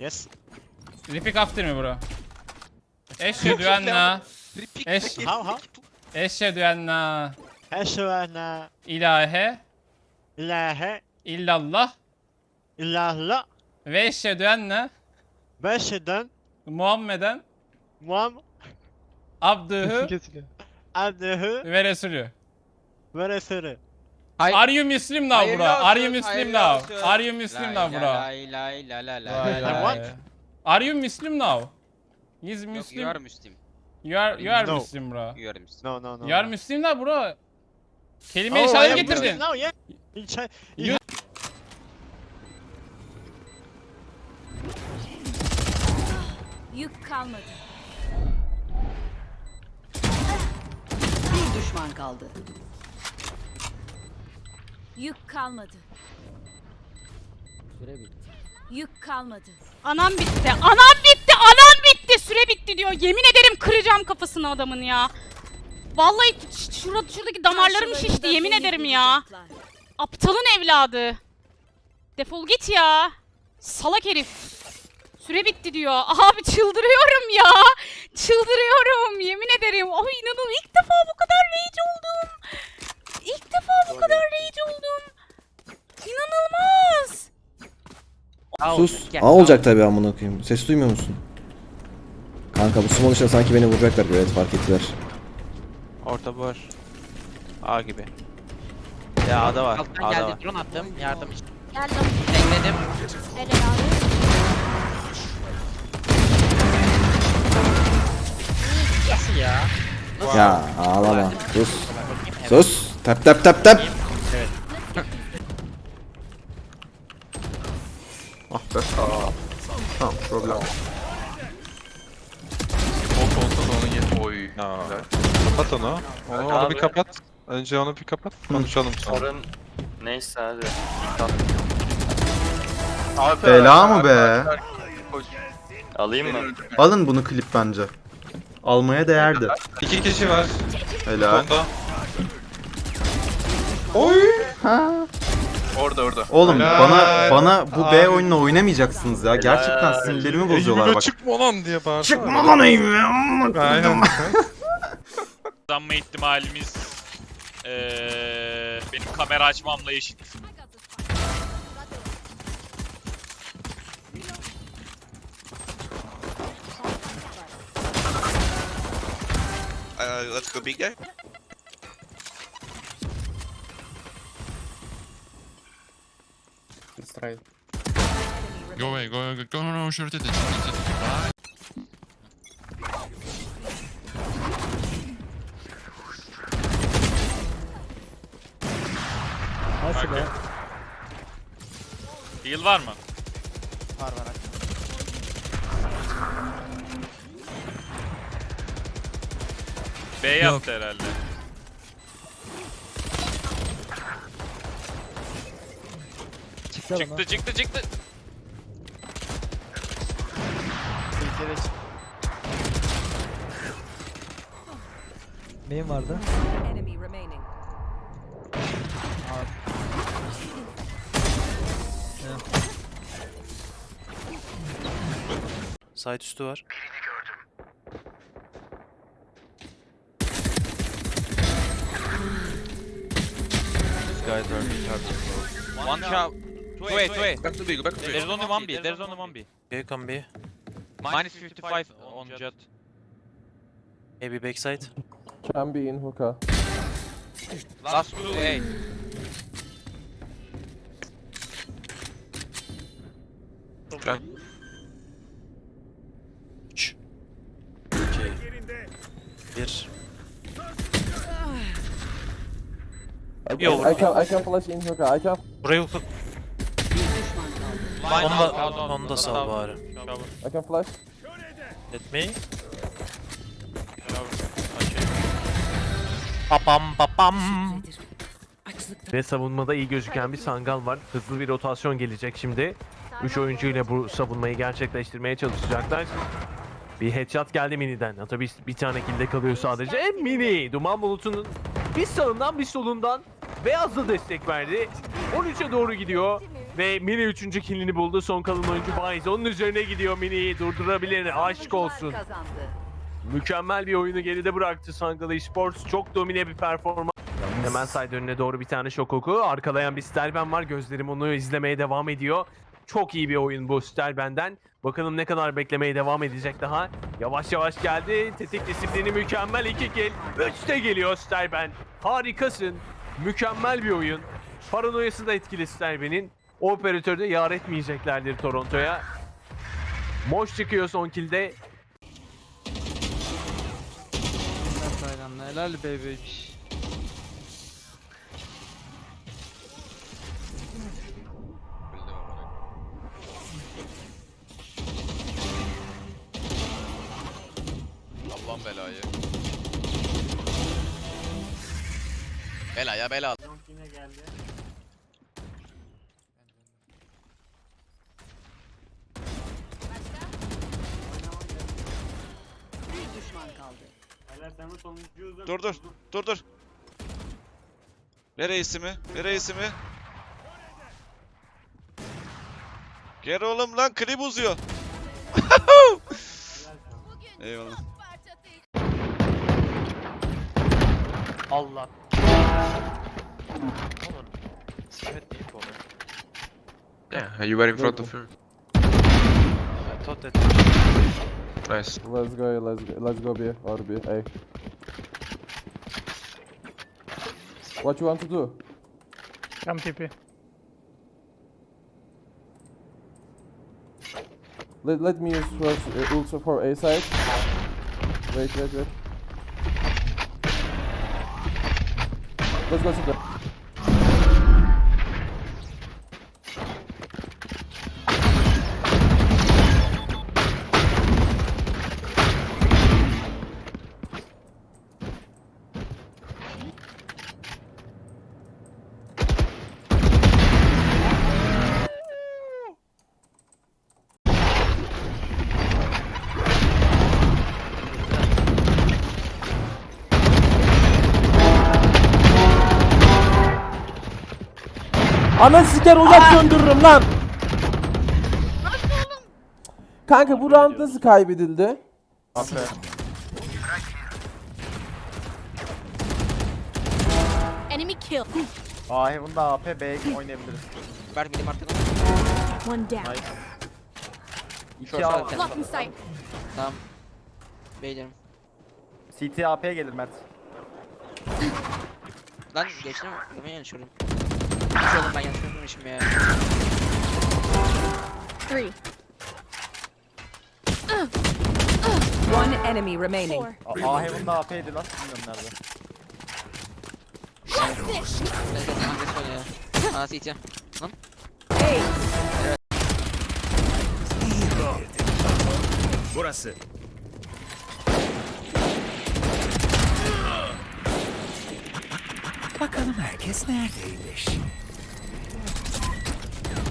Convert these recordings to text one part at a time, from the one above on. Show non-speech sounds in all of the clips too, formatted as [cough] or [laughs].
Yes. Repeat after me bro. Eşhedü enne. Repeat. Eş-. How how? Eşhedü enne. Eşhedü enne ilahe ilahe illallah illallah ve eşhedü enne ve eşheden Muhammeden Muhammed abdühü abdühü ve resulü. ve resulü. Are you Muslim now bro? Are you Muslim now? Are you Muslim now bro? What? Are you Muslim now? He's Muslim. You are Muslim. You are, you are No. Muslim bro. You are Muslim. No no no. You are Muslim da bro. Kelime-i Oh, I getirdin. Now, yeah. You- Yük kalmadı. Bir düşman kaldı. Yük kalmadı. Yük kalmadı. Anam bitti. Anam bitti. Anam bitti. Süre bitti diyor. Yemin ederim kıracağım kafasını adamın ya. Vallahi şurada şuradaki damarlarım şişti yemin ederim ya. Aptalın evladı. Defol git ya. Salak herif. Süre bitti diyor. Abi çıldırıyorum ya. Çıldırıyorum. Yemin ederim. Ay inanın ilk defa bu kadar rage oldum. İlk defa bu kadar rage oldum. İnanılmaz. Sus. A olacak tabii amına koyayım. Ses duymuyor musun? Kanka bu small dışında sanki beni vuracaklar gibi evet fark ettiler. Orta boş. A gibi. Ya A'da var. Alttan A'da geldi var. drone attım yardım için. Geldim. Bekledim. Helal abi. Nasıl ya? Ya ağlama. Sus. Sus. Tap tap tap tap. Ah be. Aa. Tamam problem. Bot olsa da onu ye. Oy. Kapat onu. Onu, onu bir kapat. Önce onu bir kapat. Konuşalım sonra. Neyse hadi. Bela mı be? Alayım mı? Alın bunu klip bence. Almaya değerdi. İki kişi var. Helal. Sonda. Orada orada. Oğlum Helal. bana bana bu B Abi. oyununu oynamayacaksınız ya. Gerçekten sinirlerimi bozuyorlar bak. çıkma lan diye bağırdı. Çıkma lan evime. amına koyayım. Aynen. Kazanma ihtimalimiz eee benim kamera açmamla eşit. Uh, let's go big guy. Go away, go, go, go, no, no, short it, short it. Nasıl be? Heal var mı? Var var. B yaptı herhalde. Çıktı çıktı çıktı. Neyim vardı? Remaining. Side üstü var. One shot. Two A, two A. Back to B, back to There's only one B. There's only one B. B can B. Minus 55 on jet. Maybe backside. Can be in hookah. Last two A. Gel. 3 2 1 I, I can I can flash in hookah. I can. Burayı hukuk. Bir düşman kaldı. Line Onu da, onu da sal bari. I can flash. Let me. Papam papam. Ve savunmada iyi gözüken bir Sangal var. Hızlı bir rotasyon gelecek şimdi. 3 oyuncu ile bu savunmayı gerçekleştirmeye çalışacaklar. Bir headshot geldi Mini'den. Tabii bir, bir tane kilde kalıyor sadece. E, Mini! Duman bulutunun bir sağından bir solundan Beyaz da destek verdi. 13'e doğru gidiyor. Ve Mini 3. killini buldu. Son kalan oyuncu Bayez. Onun üzerine gidiyor Mini'yi durdurabilir. Aşk olsun. Mükemmel bir oyunu geride bıraktı Sangalı Esports. Çok domine bir performans. Hemen side önüne doğru bir tane şok oku. Arkalayan bir Stelben var. Gözlerim onu izlemeye devam ediyor. Çok iyi bir oyun bu Stelben'den. Bakalım ne kadar beklemeye devam edecek daha. Yavaş yavaş geldi. Tetik disiplini mükemmel 2 kill. 3 de geliyor Stelben. Harikasın. Mükemmel bir oyun. Paranoyası da etkili Stelben'in. O operatörde yar etmeyeceklerdir Toronto'ya. Moş çıkıyor son killde. Helal baby. Allah'ım belayı. Bela ya bela. Bir düşman kaldı. Dur dur. Dur dur. Ver reisimi. Ver reisimi. Gel oğlum lan klip uzuyor. [laughs] Eyvallah. Allah. Oğlum. Simet değil bu oğlum. Yeah, you were in front of him. I thought that Nice. Let's go, let's go, let's go B or B. A. What you want to do? Come TP. Let, let me use first uh, ultra for A side. Wait, wait, wait. Let's go to the. Ana siker uzak döndürürüm lan. Kanka bu round nasıl kaybedildi? Enemy kill. Aa Heaven'da AP B oynayabiliriz. Vermedim artık. One down. İki A. Blocking sight. Tamam. Beylerim. CT AP'ye gelir Mert. Lan geçtim. Ben yanlışıyorum. Hiç oğlum ben yanlışmışım ya. Three. One enemy remaining. Four. A, A Heaven'da AP'ydi lan. Bilmiyorum nerede. Ben de hangisi oynuyor? Aa CT. Hey.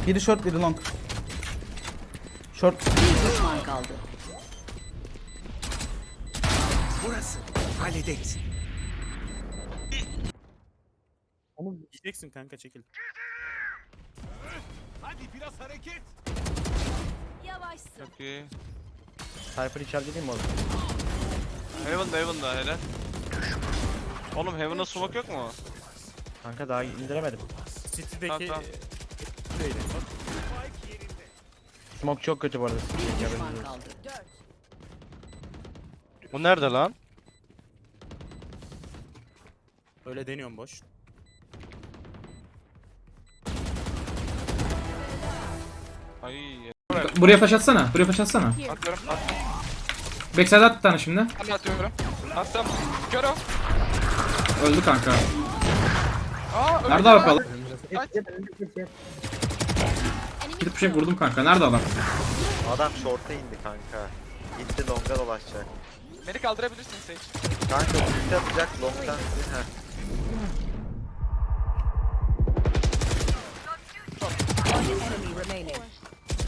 Biri short, biri long. Short. Bir düşman kaldı. Yiyeceksin kanka çekil. Yavaşsın. Çok iyi. Cypher içeride değil mi oğlum? Heaven'da Heaven'da helal. Oğlum Heaven'da smoke yok mu? Kanka daha indiremedim. Tamam tamam. Smoke çok kötü bu arada. Bir düşman kaldı. Bu nerede lan? Öyle deniyorum boş. Ay. Buraya flash atsana. Buraya flash atsana. Atıyorum. Attım. Backside at bir tane şimdi. Atıyorum. Attım. Kör o. Öldü kanka. Aa Nerede abi adam? Gidip bir şey vurdum kanka. Nerede adam? Adam short'a indi kanka. Gitti long'a dolaşacak. Beni kaldırabilirsin Sage. Kanka ulti atacak long'dan. Heh. Enemy remaining.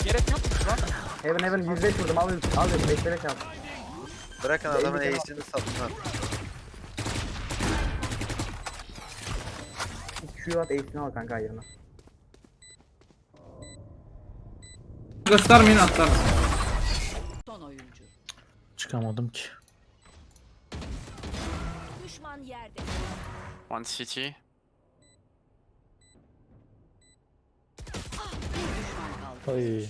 Gerek yok mu lan? Heaven Heaven 105 vurdum al al bekleme kal. Bırakın adamın ace'ini satın Q at ace'ini al kanka ayağına. Göstermeyin atlar. Son oyuncu. Çıkamadım ki. Düşman yerde. One city. Düşman kaldı. Ay.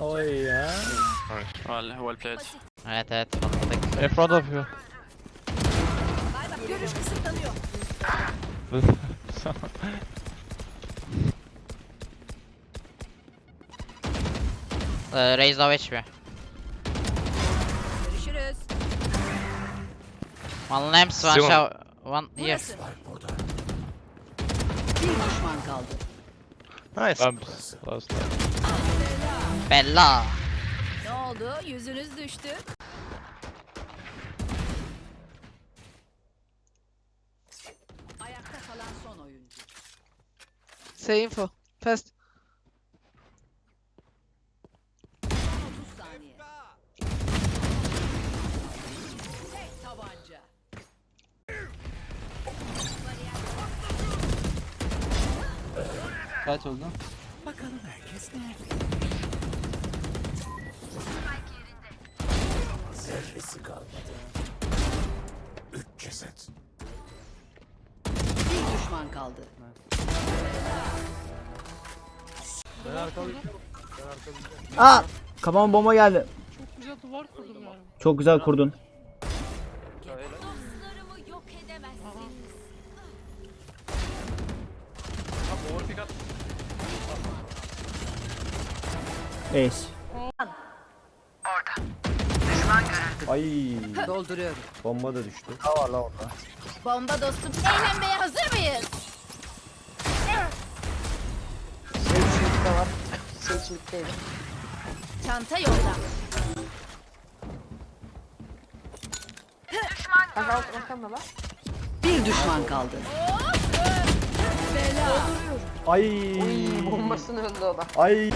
Oy ya. Well, well played. Evet evet. In front of you. Görüş kısıtlanıyor. Raise low HP. Görüşürüz. One lamps, one Simon. shower, one here. Bir düşman kaldı. Nice. Bella. Ne oldu? Yüzünüz düştü. Ayakta kalan son oyuncu. Say info. Fast. 30 saniye. Tek tabanca. Kaç oldu? Bir düşman kaldı. Aa! Kafama bomba geldi. Çok güzel duvar kurdum ya. Çok güzel kurdun. Dostlarımı yok edemezsiniz. Ace. Ay. Dolduruyorum. Bomba da düştü. Bomba dostum. Eğlenmeye hazır mıyız? Çanta yolda. Bir düşman kaldı. Ay. Bombasını öldü o da. Ay.